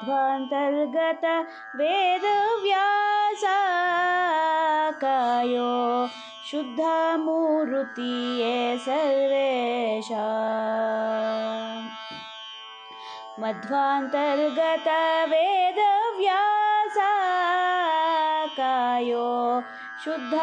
ಮಧ್ವಾಂತರ್ಗತ ವೇದವ್ಯಾಸ ಕಾಯೋ ಶುದ್ಧ ಮೂರುತಿಯೇ ಸರ್ವೇಶ ಮಧ್ವಾಂತರ್ಗತ ವೇದವ್ಯಾಸ ಕಾಯೋ ಶುದ್ಧ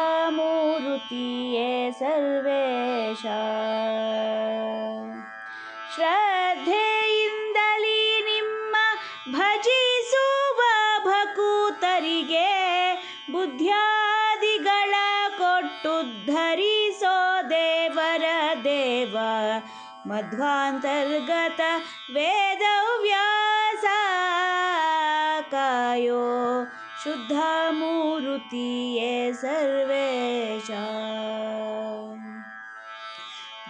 ಬುದ್ಧ್ಯಾದಿಗಳ ಕೊಟ್ಟುದ್ಧರಿಸೋ ದೇವರ ದೇವ. ಮಧ್ವಾಂತರ್ಗತ ವೇದವ್ಯಾಸ ಕಾಯೋ ಶುದ್ಧ ಮೂರುತಿಯೇ ಸರ್ವೇಶ.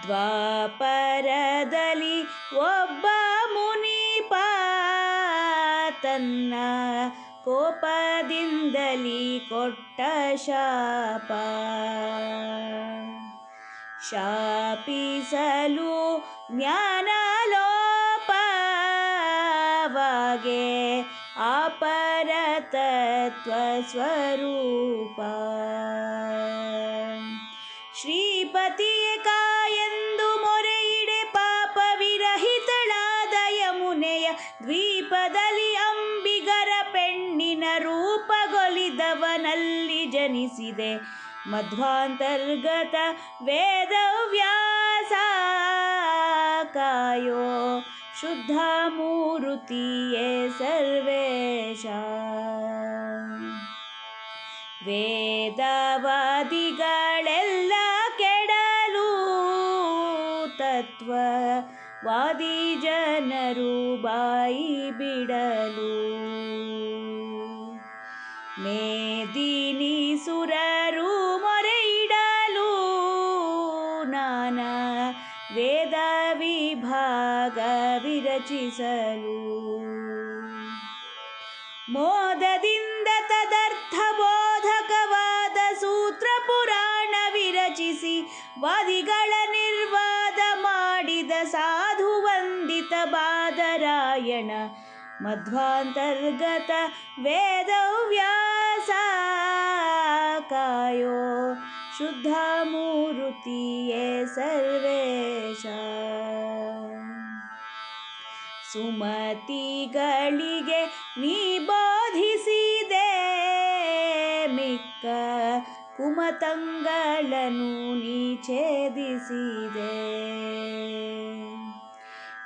ದ್ವಾಪರದಲ್ಲಿ ಒಬ್ಬ ಮುನಿಪ ತನ್ನ ಕೋಪದಿಂದಲಿ ಕೊಟ್ಟ ಶಾಪ. ಶಾಪಿಸಲು ಜ್ಞಾನಲೋಪವಾಗೆ ಅಪರತತ್ವ ಸ್ವರೂಪ. ಶ್ರೀಪತಿಯ ಕಾಯಂದು ಮೊರೆಯಿಡೆ ಪಾಪ ವಿರಹಿತಳಾದ ಯಮುನೆಯ ದ್ವೀಪದಲ್ಲಿ ಜನಿಸಿದೆ. ಮಧ್ವಾಂತರ್ಗತ ವೇದವ್ಯಾಸ ಕಾಯೋ ಶುದ್ಧ ಮೂರುತಿಯೇ ಸರ್ವೇಶ. ವೇದವಾದಿಗಳೆಲ್ಲ ಕೆಡಲು ತತ್ವ ವಾದಿ ಜನರು ಬಾಯಿ ಬಿಡಲು. ಮೇದಿನಿ ವಿರಚಿಸಲು ಮೋದದಿಂದ ತದರ್ಥ ಬೋಧಕವಾದ ಸೂತ್ರ ಪುರಾಣ ವಿರಚಿಸಿ ವಾದಿಗಳ ನಿರ್ವಾದ ಮಾಡಿದ ಸಾಧು ವಂದಿತ ಬಾದರಾಯಣ. ಮಧ್ವಾಂತರ್ಗತ ವೇದವ್ಯಾಸ ಕಾಯೋ ಶುದ್ಧ ಮೂರುತಿಯೇ ಸರ್ವೇಶ. ಸುಮತಿಗಳಿಗೆ ನೀ ಬೋಧಿಸಿದೆ ಮಿಕ್ಕ ಕುಮತಂಗಳನ್ನು ನೀ ಛೇದಿಸಿದೆ.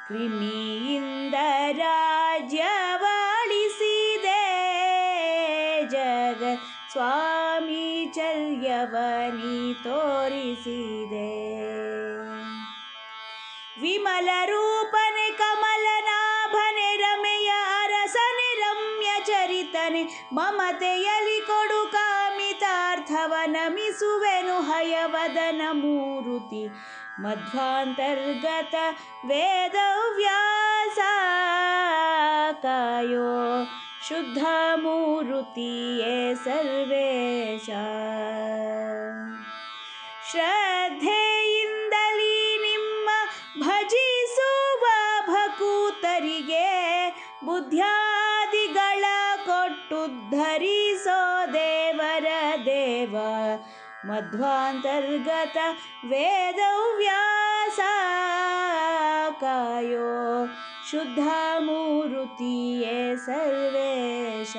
ಕ್ರಿಮಿಯಿಂದ ರಾಜ್ಯವಾಳಿಸಿದೆ ಜಗ ಸ್ವಾಮಿ ಚರ್ಯವನಿ ತೋರಿಸಿದೆ. ವಿಮಲ ರೂಪನೆ ಚರಿತನೆ ಮಮತೆಯಲಿ ಕೊಡು ಕಾಮಿತಾರ್ಥವ ನಮಿಸುವೆನು ಹಯವದನ ಮೂರುತಿ. ಮಧ್ವಾಂತರ್ಗತ ವೇದವ್ಯಾಸ ಕಾಯೋ ಶುದ್ಧ ಮೂರುತಿಯೇ ಸರ್ವೇಶ. ಶ್ರದ್ಧೆಯಿಂದಲೀ ನಿಮ್ಮ ಭಜಿಸುವ ಭಕೂತರಿಗೆ ಬುದ್ಧ್ಯಾದಿಗಳ ಕೊಟ್ಟುದ್ಧರಿಸೋ ದೇವರ ದೇವ ಮಧ್ವಾಂತರ್ಗತ ವೇದವ್ಯಾಸ ಕಾಯೋ ಶುದ್ಧ ಮೂರುತಿಯೇ ಸರ್ವೇಶ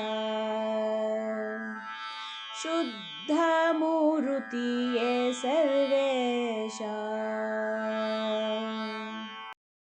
ಶುದ್ಧ ಮೂರುತಿಯೇ ಸರ್ವೇಶ